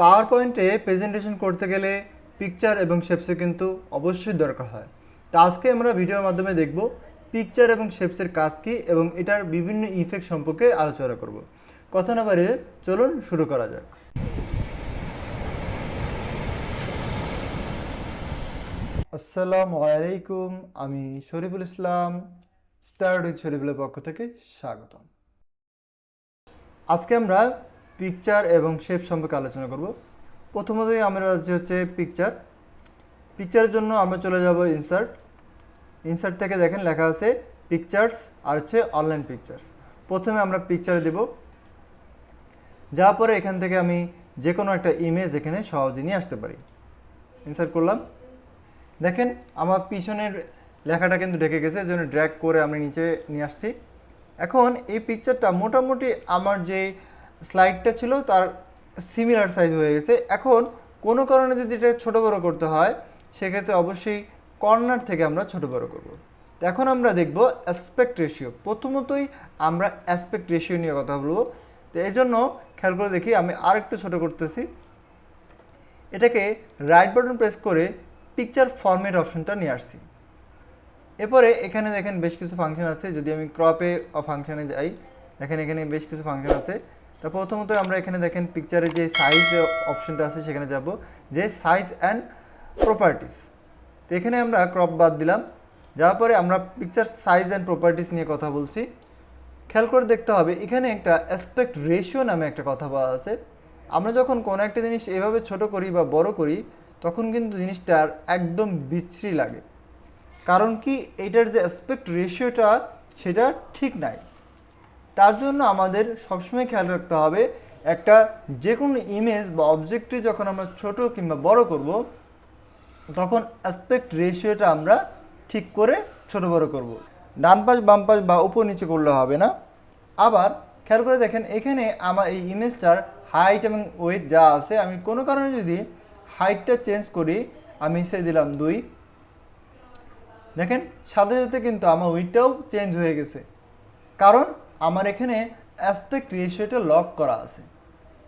পাওয়ার পয়েন্টে প্রেজেন্টেশন করতে গেলে পিকচার এবং শেপসের কিন্তু অবশ্যই দরকার হয়। তো আজকে আমরা ভিডিওর মাধ্যমে দেখব পিকচার এবং শেপসের কাজ কী এবং এটার বিভিন্ন ইফেক্ট সম্পর্কে আলোচনা করব। কথা না বাড়িয়ে চলুন শুরু করা যাক। আসসালামু আলাইকুম, আমি শরীফুল ইসলাম স্টার্ট উইথ শরীফুলের পক্ষ থেকে স্বাগতম। আজকে আমরা পিকচার এবং শেপ সম্পর্কে আলোচনা করব। প্রথমতই আমরা যে হচ্ছে পিকচার পিকচারের জন্য আমরা চলে যাব ইনসার্ট ইনসার্ট থেকে দেখেন লেখা আছে পিকচার্স আর হচ্ছে অনলাইন পিকচার্স প্রথমে আমরা পিকচারে দেব। যাওয়ার পরে এখান থেকে আমি যে কোনো একটা ইমেজ এখানে সহজে নিয়ে আসতে পারি। ইনসার্ট করলাম। দেখেন আমার পিছনের লেখাটা কিন্তু ঢেকে গেছে জন্য ড্র্যাগ করে আমি নিচে নিয়ে আসছি। এখন এই পিকচারটা মোটামুটি আমার যে স্লাইডটা ছিল তার সিমিলার সাইজ হয়ে গেছে। এখন কোনো কারণে যদি এটা ছোটো বড়ো করতে হয়, সেক্ষেত্রে অবশ্যই কর্নার থেকে আমরা ছোটো বড়ো করব। এখন আমরা দেখব অ্যাসপেক্ট রেশিও প্রথমতই আমরা অ্যাসপেক্ট রেশিও নিয়ে কথা বলব। তো এই জন্য খেয়াল করে দেখি, আমি আর একটু ছোটো করতেছি। এটাকে রাইট বাটন প্রেস করে পিকচার ফরম্যাট অপশনটা নিয়ে আসছি। এরপরে এখানে দেখেন বেশ কিছু ফাংশন আছে। যদি আমি ক্রপে ফাংশানে যাই, দেখেন এখানে বেশ কিছু ফাংশন আছে। তা প্রথমত আমরা এখানে দেখেন পিকচারে যে সাইজ অপশনটা আছে, সেখানে যাব। যে সাইজ অ্যান্ড প্রপার্টিস তো এখানে আমরা ক্রপ বাদ দিলাম। যাওয়ার পরে আমরা পিকচার সাইজ অ্যান্ড প্রপার্টিস নিয়ে কথা বলছি। খেয়াল করে দেখতে হবে, এখানে একটা অ্যাসপেক্ট রেশিও নামে একটা কথা বলা আছে। আমরা যখন কোনো একটা জিনিস এভাবে ছোট করি বা বড় করি, তখন কিন্তু জিনিসটার একদম বিচ্ছিরি লাগে। কারণ কি, এটার যে অ্যাসপেক্ট রেশিওটা সেটা ঠিক নাই। তার জন্য আমাদের সবসময় খেয়াল রাখতে হবে একটা যে কোনো ইমেজ বা অবজেক্টটি যখন আমরা ছোট কিংবা বড় করব, তখন অ্যাসপেক্ট রেশিওটা আমরা ঠিক করে ছোট বড় করব। ডান পাশ, বাম পাশ বা উপর নিচে করলে হবে না। আবার খেয়াল করে দেখেন, এখানে আমার এই ইমেজটার হাইট এবং ওয়েট যা আছে, আমি কোনো কারণে যদি হাইটটা চেঞ্জ করি, আমি সে দিলাম দুই। দেখেন, সাথে সাথে কিন্তু আমার ওয়েটটাও চেঞ্জ হয়ে গেছে। কারণ আমার এখানে অ্যাসপেক্ট রেশিওটা লক করা আছে।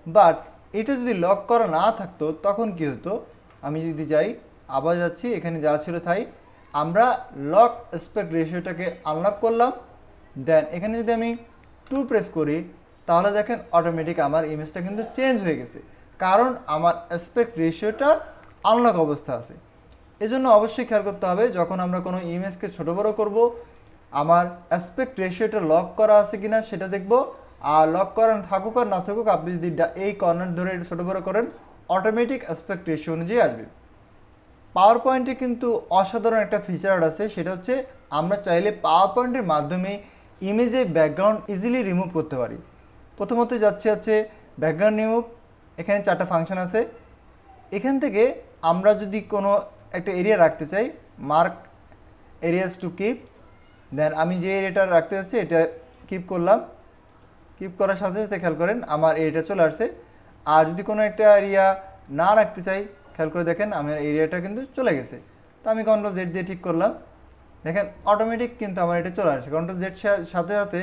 বাট এটা যদি লক করা না থাকতো, তখন কি হতো? আমি যদি যাই, আবার যাচ্ছি, এখানে যা ছিল তাই। আমরা লক অ্যাসপেক্ট রেশিওটাকে আনলক করলাম। দেন এখানে যদি আমি টু প্রেস করি, তাহলে দেখেন অটোমেটিক আমার ইমেজটা কিন্তু চেঞ্জ হয়ে গেছে। কারণ আমার অ্যাসপেক্ট রেশিওটা আনলক অবস্থা আছে। এজন্য অবশ্যই খেয়াল করতে হবে, যখন আমরা কোনো ইমেজকে ছোটো বড়ো করব আমার অ্যাসপেক্ট রেশিওটা লক করা আছে কিনা সেটা দেখব। আর লক করা থাকুক আর না থাকুক, আপনি যদি এই কর্নার ধরে ছোটো বড়ো করেন অটোমেটিক অ্যাসপেক্ট রেশিও অনুযায়ী আসবে। পাওয়ার পয়েন্টে কিন্তু অসাধারণ একটা ফিচার আছে, সেটা হচ্ছে আমরা চাইলে পাওয়ার পয়েন্টের মাধ্যমে ইমেজের ব্যাকগ্রাউন্ড ইজিলি রিমুভ করতে পারি। প্রথমত যাচ্ছে হচ্ছে ব্যাকগ্রাউন্ড রিমুভ এখানে চারটা ফাংশন আছে। এখান থেকে আমরা যদি কোনো একটা এরিয়া রাখতে চাই mark areas to keep then আমি যে এরিয়াটা রাখতে চাচ্ছি এটা কিপ করলাম। কিপ করার সাথে সাথে খেয়াল করেন, আমার এরিয়াটা চলে আসছে। আর যদি কোনো একটা এরিয়া না রাখতে চাই, খেয়াল করে দেখেন আমার এরিয়াটা কিন্তু চলে গেছে। তো আমি কন্ট্রোল জেড দিয়ে ঠিক করলাম। দেখেন অটোমেটিক কিন্তু আমার এটা চলে আসছে। কন্ট্রোল জেড সাথে সাথে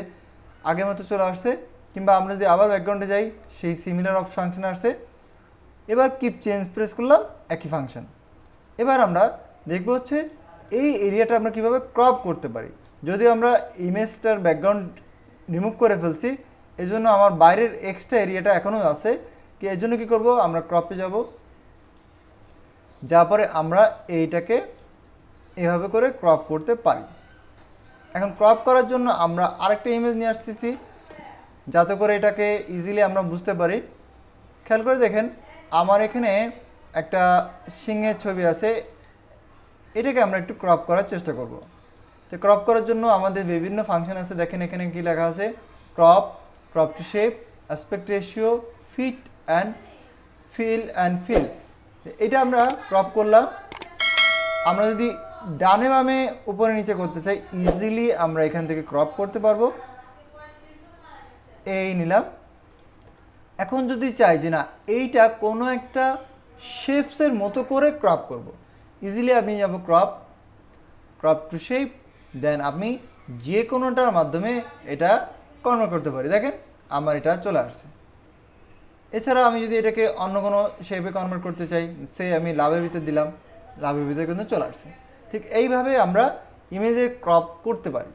আগের মতো চলে আসছে। কিংবা আমরা যদি আবার ব্যাকগ্রাউন্ডে যাই, সেই সিমিলার অফ ফাংশন আসছে। এবার কিপ চেঞ্জ প্রেস করলাম, একই ফাংশন এবার আমরা দেখব হচ্ছে, এই এরিয়াটা আমরা কীভাবে ক্রপ করতে পারি? যদি আমরা ইমেজটার ব্যাকগ্রাউন্ড রিমুভ করে ফেলছি এই জন্য আমার বাইরের এক্সট্রা এরিয়াটা এখনও আছে, কি এর জন্য কী করব? আমরা ক্রপে যাব, যার পরে আমরা এইটাকে এভাবে করে ক্রপ করতে পারি। এখন ক্রপ করার জন্য আমরা আরেকটা ইমেজ নিয়ে আসতেছি, যাতে করে এটাকে ইজিলি আমরা বুঝতে পারি। খেয়াল করে দেখেন, আমার এখানে একটা সিংহের ছবি আছে, এটাকে আমরা একটু ক্রপ করার চেষ্টা করব। তো ক্রপ করার জন্য আমাদের বিভিন্ন ফাংশন আছে। দেখেন এখানে কি লেখা আছে? Crop crop to shape aspect ratio fit and fill and fill এটা আমরা ক্রপ করলাম। আমরা যদি ডানে বামে উপরে নিচে করতে চাই ইজিলি আমরা এখান থেকে ক্রপ করতে পারব। এই নিলাম। এখন যদি চাই যে না, এইটা কোনো একটা শেপসের মতো করে ক্রপ করব। ইজিলি আমি যাব crop crop to shape then আপনি যে কোনোটার মাধ্যমে এটা কনভার্ট করতে পারি। দেখেন, আমার এটা চলে আসছে। এছাড়া আমি যদি এটাকে অন্য কোনো শেপে কনভার্ট করতে চাই, সে আমি লাভের ভিতরে দিলাম, লাভের ভিতরে কিন্তু চলে আসছে। ঠিক এইভাবে আমরা ইমেজে ক্রপ করতে পারি।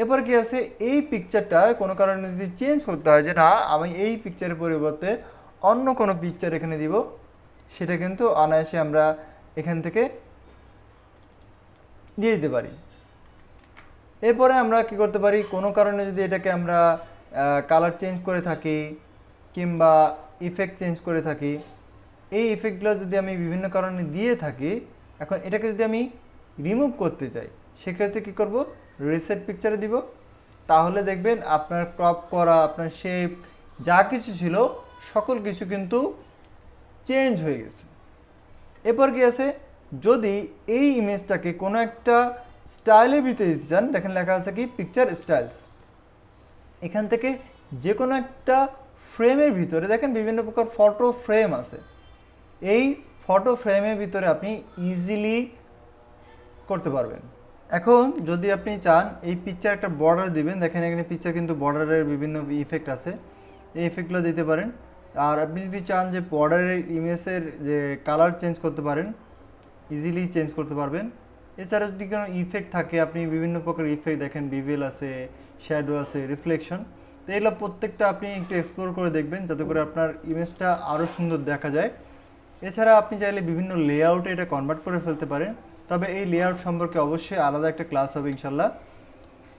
এরপর কি আছে? এই পিকচারটা কোনো কারণে যদি চেঞ্জ করতে হয় যে, না, আমি এই পিকচারের পরিবর্তে অন্য কোনো পিকচার এখানে দিব, সেটা কিন্তু অনায়াসে আমরা এখান থেকে দিয়ে দিতে পারি। এরপরে আমরা কি করতে পারি? কোনো কারণে যদি এটাকে আমরা কালার চেঞ্জ করে থাকি কিংবা ইফেক্ট চেঞ্জ করে থাকি, এই ইফেক্টগুলো যদি আমি বিভিন্ন কারণে দিয়ে থাকি, এখন এটাকে যদি আমি রিমুভ করতে চাই, সেক্ষেত্রে কী করব? রিসেট পিকচারে দিব। তাহলে দেখবেন আপনার ক্রপ করা, আপনার শেপ যা কিছু ছিল, সকল কিছু কিন্তু চেঞ্জ হয়ে গেছে। এরপর কি আছে? যদি এই ইমেজটাকে কোনো একটা স্টাইলের ভিতরে দিতে চান, দেখেন লেখা আছে কি পিকচার স্টাইলস এখান থেকে যে কোনো একটা ফ্রেমের ভিতরে, দেখেন বিভিন্ন প্রকার ফটো ফ্রেম আছে। এই ফটো ফ্রেমের ভিতরে আপনি ইজিলি করতে পারবেন। এখন যদি আপনি চান, এই পিকচার একটা বর্ডার দিবেন, দেখেন এখানে পিকচার কিন্তু বর্ডারের বিভিন্ন ইফেক্ট আছে। এই ইফেক্টগুলো দিতে পারেন। আর আপনি যদি চান যে বর্ডারের ইমেজের যে কালার চেঞ্জ করতে পারেন ইজিলি চেঞ্জ করতে পারবেন। এছাড়া যদি কোনো ইফেক্ট থাকে, আপনি বিভিন্ন প্রকার ইফেক্ট দেখেন বিভেল আছে শ্যাডো আছে রিফ্লেকশন তো এগুলো প্রত্যেকটা আপনি একটু এক্সপ্লোর করে দেখবেন যাতে করে আপনার ইমেজটা আরও সুন্দর দেখা যায়। এছাড়া আপনি চাইলে বিভিন্ন লেআউটে এটা কনভার্ট করে ফেলতে পারেন, তবে এই লেআউট সম্পর্কে অবশ্যই আলাদা একটা ক্লাস হবে ইনশাল্লাহ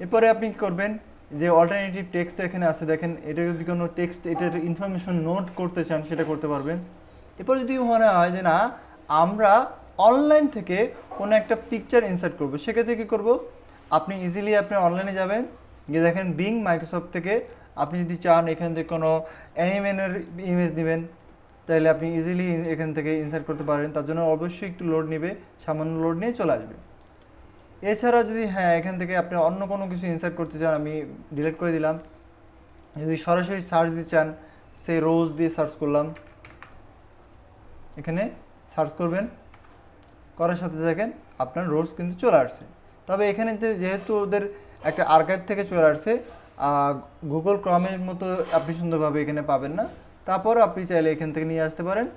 এরপরে আপনি কি করবেন, যে অল্টারনেটিভ টেক্সট এখানে আছে, দেখেন, এটা যদি কোনো টেক্সট এটার ইনফরমেশন নোট করতে চান, সেটা করতে পারবেন। এরপর যদি মনে হয় যে না, আমরা অনলাইন থেকে কোনো একটা পিকচার ইনসার্ট করব। সেক্ষেত্রে কী করব? আপনি ইজিলি আপনি অনলাইনে যাবেন, গিয়ে দেখেন বিং মাইক্রোসফট থেকে আপনি যদি চান এখান থেকে কোনো অ্যানিমেনের ইমেজ নেবেন, তাহলে আপনি ইজিলি এখান থেকে ইনসার্ট করতে পারেন। তার জন্য অবশ্যই একটু লোড নেবে, সামান্য লোড নিয়ে চলে আসবে। এছাড়া যদি হ্যাঁ এখান থেকে আপনি অন্য কোনো কিছু ইনসার্ট করতে চান, আমি ডিলিট করে দিলাম। যদি সরাসরি সার্চ দিতে চান, সেই রোজ দিয়ে সার্চ করলাম। এখানে সার্চ করবেন। করার সাথে দেখেন আপনার রোজ কিন্তু চলে আসছে। তবে এখানে যেহেতু ওদের একটা আর্কাইভ থেকে চলে আসছে গুগল ক্রমের মতো আপনি সুন্দরভাবে এখানে পাবেন না। তারপর আপনি চাইলে এখান থেকে নিয়ে আসতে পারেন।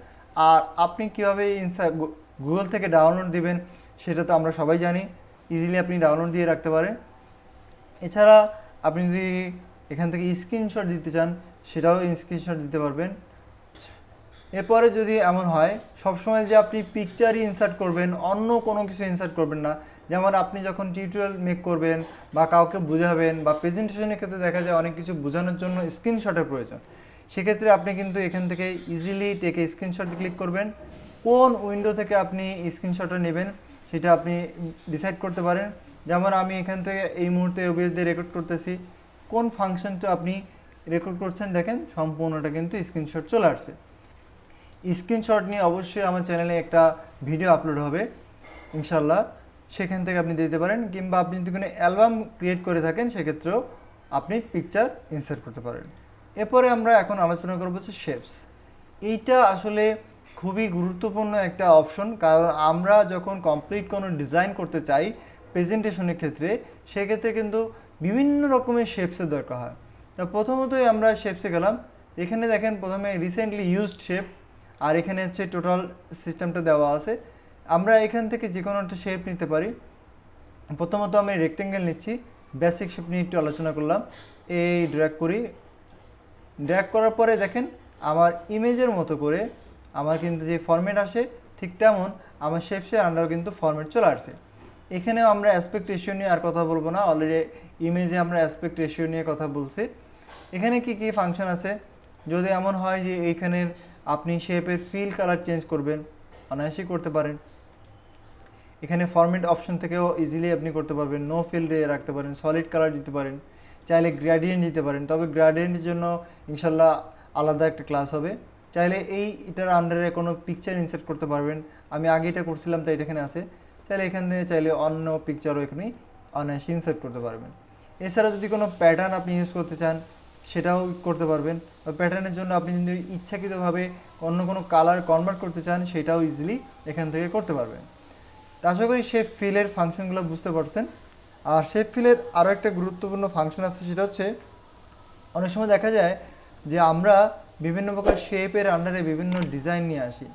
আর আপনি কীভাবে ইনসা গুগল থেকে ডাউনলোড দিবেন সেটা তো আমরা সবাই জানি। ইজিলি আপনি ডাউনলোড দিয়ে রাখতে পারেন। এছাড়া আপনি যদি এখান থেকে স্ক্রিনশট দিতে চান, সেটাও স্ক্রিনশট দিতে পারবেন। এরপরে যদি এমন হয়, সবসময় যে আপনি পিকচারই ইনসার্ট করবেন, অন্য কোনো কিছু ইনসার্ট করবেন না। যেমন আপনি যখন টিউটোরিয়াল মেক করবেন বা কাউকে বোঝাবেন বা প্রেজেন্টেশনের ক্ষেত্রে দেখা যায় অনেক কিছু বোঝানোর জন্য স্ক্রিনশটের প্রয়োজন। সেক্ষেত্রে আপনি কিন্তু এখান থেকে ইজিলি টেকে স্ক্রিনশট ক্লিক করবেন। কোন উইন্ডো থেকে আপনি স্ক্রিনশটটা নেবেন, সেটা আপনি ডিসাইড করতে পারেন। যেমন আমি এখান থেকে এই মুহূর্তে ওবিএস দিয়ে রেকর্ড করতেছি। কোন ফাংশনটা আপনি রেকর্ড করছেন দেখেন, সম্পূর্ণটা কিন্তু স্ক্রিনশট চলে আসছে। স্ক্রিনশট নিয়ে অবশ্যই আমার চ্যানেলে একটা ভিডিও আপলোড হবে ইনশাল্লাহ সেখান থেকে আপনি দিতে পারেন, কিংবা আপনি যদি কোনো অ্যালবাম ক্রিয়েট করে থাকেন, সেক্ষেত্রেও আপনি পিকচার ইনসার্ট করতে পারেন। এরপরে আমরা এখন আলোচনা করব হচ্ছে শেপস। এইটা আসলে খুবই গুরুত্বপূর্ণ একটা অপশন, কারণ আমরা যখন কমপ্লিট কোনো ডিজাইন করতে চাই প্রেজেন্টেশনের ক্ষেত্রে, সেক্ষেত্রে কিন্তু বিভিন্ন রকমের শেপসের দরকার হয়। তা প্রথমতই আমরা শেপসে গেলাম। এখানে দেখেন প্রথমে রিসেন্টলি ইউজড শেপ আর এখানে হচ্ছে টোটাল সিস্টেমটা দেওয়া আছে। আমরা এখান থেকে যে কোনো একটা শেপ নিতে পারি। প্রথমত আমি রেক্টেঙ্গেল নিচ্ছি। বেসিক শেপ নিয়ে একটু আলোচনা করলাম। এই ড্র্যাগ করি। ড্র্যাগ করার পরে দেখেন, আমার ইমেজের মতো করে আমার কিন্তু যে ফরম্যাট আসে, ঠিক তেমন আমার শেপসের আন্ডারও কিন্তু ফরম্যাট চলে আসছে। এখানেও আমরা অ্যাসপেক্ট রেশিও নিয়ে আর কথা বলব না। অলরেডি ইমেজে আমরা অ্যাসপেক্ট রেশিও নিয়ে কথা বলছি। এখানে কি কি ফাংশন আছে? যদি এমন হয় যে এইখানের আপনি শেপের ফিল কালার চেঞ্জ করবেন, অনায়াসই করতে পারেন। এখানে ফরম্যাট অপশন থেকেও ইজিলি আপনি করতে পারবেন। নো ফিল্ডে রাখতে পারেন সলিড কালার দিতে পারেন। চাইলে গ্র্যাডিয়েন্ট দিতে পারেন। তবে গ্র্যাডিয়েন্টের জন্য ইনশাল্লাহ আলাদা একটা ক্লাস হবে। চাইলে এই এটার আন্ডারে কোনো পিকচার ইনসার্ট করতে পারবেন। আমি আগে এটা করছিলাম, তাই এটা এখানে আছে। চাইলে এখানে চাইলে অন্য পিকচারও এখানে অনায়াসে ইনসার্ট করতে পারবেন। এছাড়া যদি কোনো প্যাটার্ন আপনি ইউজ করতে চান সেটাও করতে পারবেন। প্যাটার্নের জন্য আপনি যদি ইচ্ছাকৃতভাবে অন্য কোনো কালার কনভার্ট করতে চান, সেটাও ইজিলি এখান থেকে করতে পারবেন। আশা করি শেপ ফিলের ফাংশনগুলো বুঝতে পারছেন। আর শেপ ফিলের আরও একটা গুরুত্বপূর্ণ ফাংশন আছে, সেটা হচ্ছে অনেক সময় দেখা যায় যে আমরা বিভিন্ন প্রকার শেপের আন্ডারে বিভিন্ন ডিজাইন নিয়ে আসি।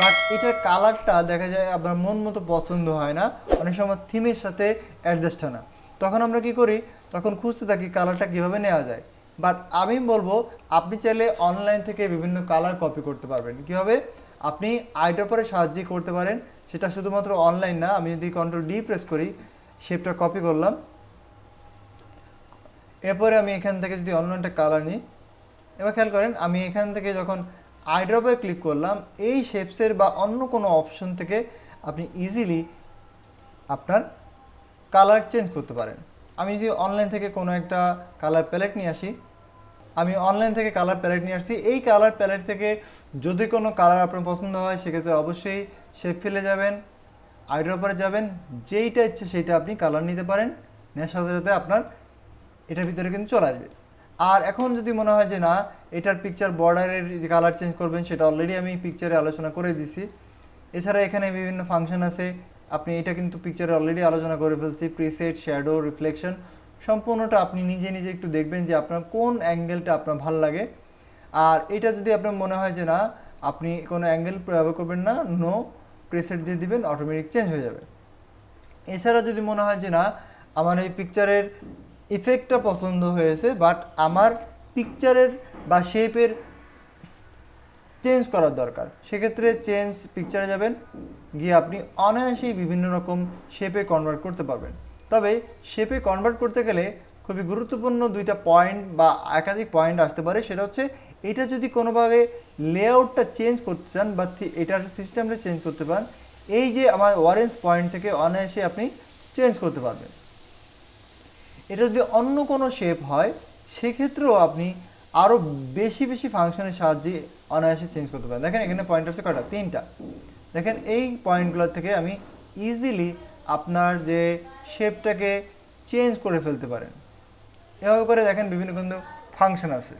বাট এটার কালারটা দেখা যায় আপনার মন মতো পছন্দ হয় না, অনেক সময় থিমের সাথে অ্যাডজাস্ট হয় না। তখন আমরা কি করি? তখন খুঁজতে থাকি কালারটা কীভাবে নেওয়া যায়। বাট আমি বলব, আপনি চাইলে অনলাইন থেকে বিভিন্ন কালার কপি করতে পারবেন। কীভাবে? আপনি আইড্রপারের সাহায্যে করতে পারেন। সেটা শুধুমাত্র অনলাইন না, আমি যদি কন্ট্রোল ডি প্রেস করি শেপটা কপি করলাম। এরপরে আমি এখান থেকে যদি অন্য একটা কালার নিই, এবার খেয়াল করেন, আমি এখান থেকে যখন আইড্রপে ক্লিক করলাম, এই শেপসের বা অন্য কোনো অপশন থেকে আপনি ইজিলি আপনার কালার চেঞ্জ করতে পারেন। আমি যদি অনলাইন থেকে কোনো একটা কালার প্যালেট নিয়ে আসি আমি অনলাইন থেকে কালার প্যালেট নিয়ে আসছি। এই কালার প্যালেট থেকে যদি কোনো কালার আপনার পছন্দ হয়, সেক্ষেত্রে অবশ্যই শেপ ফেলে যাবেন আইড্রপারে যাবেন, যেইটা ইচ্ছে সেইটা আপনি কালার নিতে পারেন। নেওয়ার সাথে সাথে আপনার এটার ভিতরে কিন্তু চলে আসবে। আর এখন যদি মনে হয় যে না, এটার পিকচার বর্ডারের যে কালার চেঞ্জ করবেন, সেটা অলরেডি আমি পিকচারে আলোচনা করে দিছি। এছাড়া এখানে বিভিন্ন ফাংশন আছে। আপনি এটা কিন্তু পিকচারে অলরেডি আলোচনা করে ফেলছি। প্রিসেট শ্যাডো রিফ্লেকশন সম্পূর্ণটা আপনি নিজে নিজে একটু দেখবেন যে আপনার কোন অ্যাঙ্গেলটা আপনার ভালো লাগে। আর এটা যদি আপনার মনে হয় যে না, আপনি কোনো অ্যাঙ্গেল ব্যবহার করবেন না নো প্রেসেট দিয়ে দিবেন অটোমেটিক চেঞ্জ হয়ে যাবে। এছাড়া যদি মনে হয় যে না, আমার এই পিকচারের ইফেক্টটা পছন্দ হয়েছে বাট আমার পিকচারের বা শেপের চেঞ্জ করার দরকার, সেক্ষেত্রে চেঞ্জ পিকচারে যাবেন। গিয়ে আপনি অনায়াসেই বিভিন্ন রকম শেপে কনভার্ট করতে পারবেন। তবে শেপে কনভার্ট করতে গেলে খুবই গুরুত্বপূর্ণ দুইটা পয়েন্ট বা একাধিক পয়েন্ট আসতে পারে। সেটা হচ্ছে, এটা যদি কোনোভাবে লেআউটটা চেঞ্জ করতে চান বা এটার সিস্টেমটা চেঞ্জ করতে পারেন, এই যে আমার অরেঞ্জ পয়েন্ট থেকে অনায়াসে আপনি চেঞ্জ করতে পারবেন। এটা যদি অন্য কোনো শেপ হয়, সেক্ষেত্রেও আপনি আরও বেশি বেশি ফাংশনের সাহায্যে অনায়াসে চেঞ্জ করতে পারেন। দেখেন এখানে পয়েন্ট আছে কটা তিনটা। দেখেন এই পয়েন্টগুলো থেকে আমি ইজিলি আপনার যে শেপটাকে চেঞ্জ করে ফেলতে পারেন। এভাবে করে দেখেন বিভিন্ন কিন্তু ফাংশন আছে।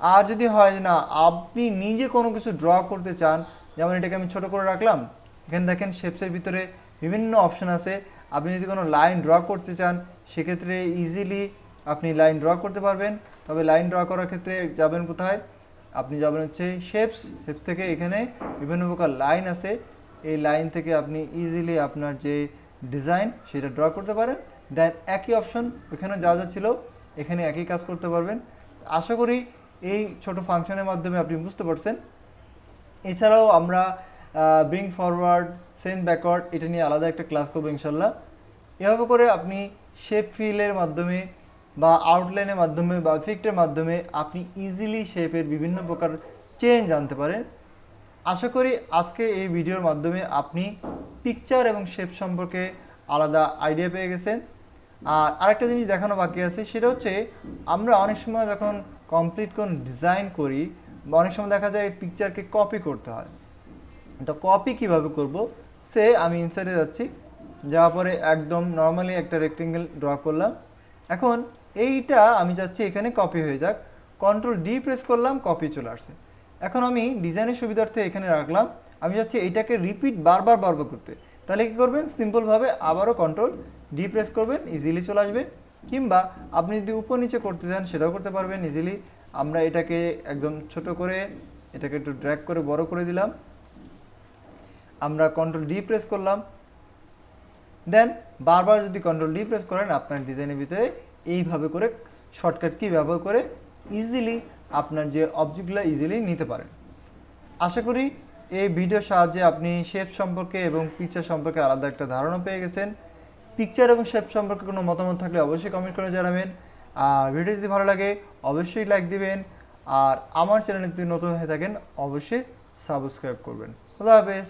আর যদি হয় না, আপনি নিজে কোনো কিছু ড্র করতে চান, যেমন এটাকে আমি ছোট করে রাখলাম, এখানে দেখেন শেপসের ভিতরে বিভিন্ন অপশন আছে। আপনি যদি কোনো লাইন ড্র করতে চান, সেক্ষেত্রে ইজিলি আপনি লাইন ড্র করতে পারবেন। তবে লাইন ড্র করার ক্ষেত্রে যাবেন কোথায়? আপনি যাবেন হচ্ছে শেপস শেপস থেকে এখানে বিভিন্ন প্রকার লাইন আছে। এই লাইন থেকে আপনি ইজিলি আপনার যে ডিজাইন সেটা ড্র করতে পারেন। দেন একই অপশন ওখানে যা যা ছিল, এখানে একই কাজ করতে পারবেন। আশা করি এই ছোট ফাংশনের মাধ্যমে আপনি বুঝতে পারছেন। এছাড়াও আমরা ব্রিং ফরওয়ার্ড সেন্ড ব্যাকওয়ার্ড এটা নিয়ে আলাদা একটা ক্লাস করব ইনশাল্লাহ। এভাবে করে আপনি শেপ ফিলের মাধ্যমে বা আউটলাইনের মাধ্যমে বা ফিক্টের মাধ্যমে আপনি ইজিলি শেপের বিভিন্ন প্রকার চেঞ্জ আনতে পারেন। আশা করি আজকে এই ভিডিওর মাধ্যমে আপনি পিকচার এবং শেপ সম্পর্কে আলাদা আইডিয়া পেয়ে গেছেন। আর আরেকটা জিনিস দেখানো বাকি আছে, সেটা হচ্ছে আমরা অনেক সময় যখন কমপ্লিট কোন ডিজাইন করি অনেক সময় দেখা যায় পিকচারকে কপি করতে হয়। তো কপি কীভাবে করব? সে আমি ইনসাইডে যাচ্ছি, যাওয়ার পরে একদম নর্মালি একটা রেক্টেঙ্গেল ড্র করলাম। এখন এইটা আমি চাচ্ছি এখানে কপি হয়ে যাক কন্ট্রোল ডি প্রেস করলাম কপি চলে আসছে। এখন আমি ডিজাইনের সুবিধার্থে এখানে রাখলাম। আমি চাচ্ছি এইটাকে রিপিট বারবার বারবার করতে। তাহলে কী করবেন? সিম্পলভাবে আবারও কন্ট্রোল ডি প্রেস করবেন ইজিলি চলে আসবে। কিংবা আপনি যদি উপর নিচে করতে চান, সেটাও করতে পারবেন ইজিলি আমরা এটাকে একদম ছোট করে, এটাকে একটু ড্র্যাগ করে বড় করে দিলাম। আমরা কন্ট্রোল ডি প্রেস করলাম। দেন বারবার যদি কন্ট্রোল ডি প্রেস করেন, আপনার ডিজাইনের ভিতরে এইভাবে করে শর্টকাট কি ব্যবহার করে ইজিলি আপনার যে অবজেক্টগুলো ইজিলি নিতে পারেন। আশা করি এই ভিডিওর সাহায্যে আপনি শেপ সম্পর্কে এবং পিকচার সম্পর্কে আলাদা একটা ধারণা পেয়ে গেছেন। পিকচার এবং শেপ সম্পর্কে কোনো মতামত থাকলে অবশ্যই কমেন্ট করে জানাবেন। আর ভিডিও যদি ভালো লাগে, অবশ্যই লাইক দিবেন। আর আমার চ্যানেলে যদি নতুন হয়ে থাকেন, অবশ্যই সাবস্ক্রাইব করবেন। আল্লাহ হাফেজ।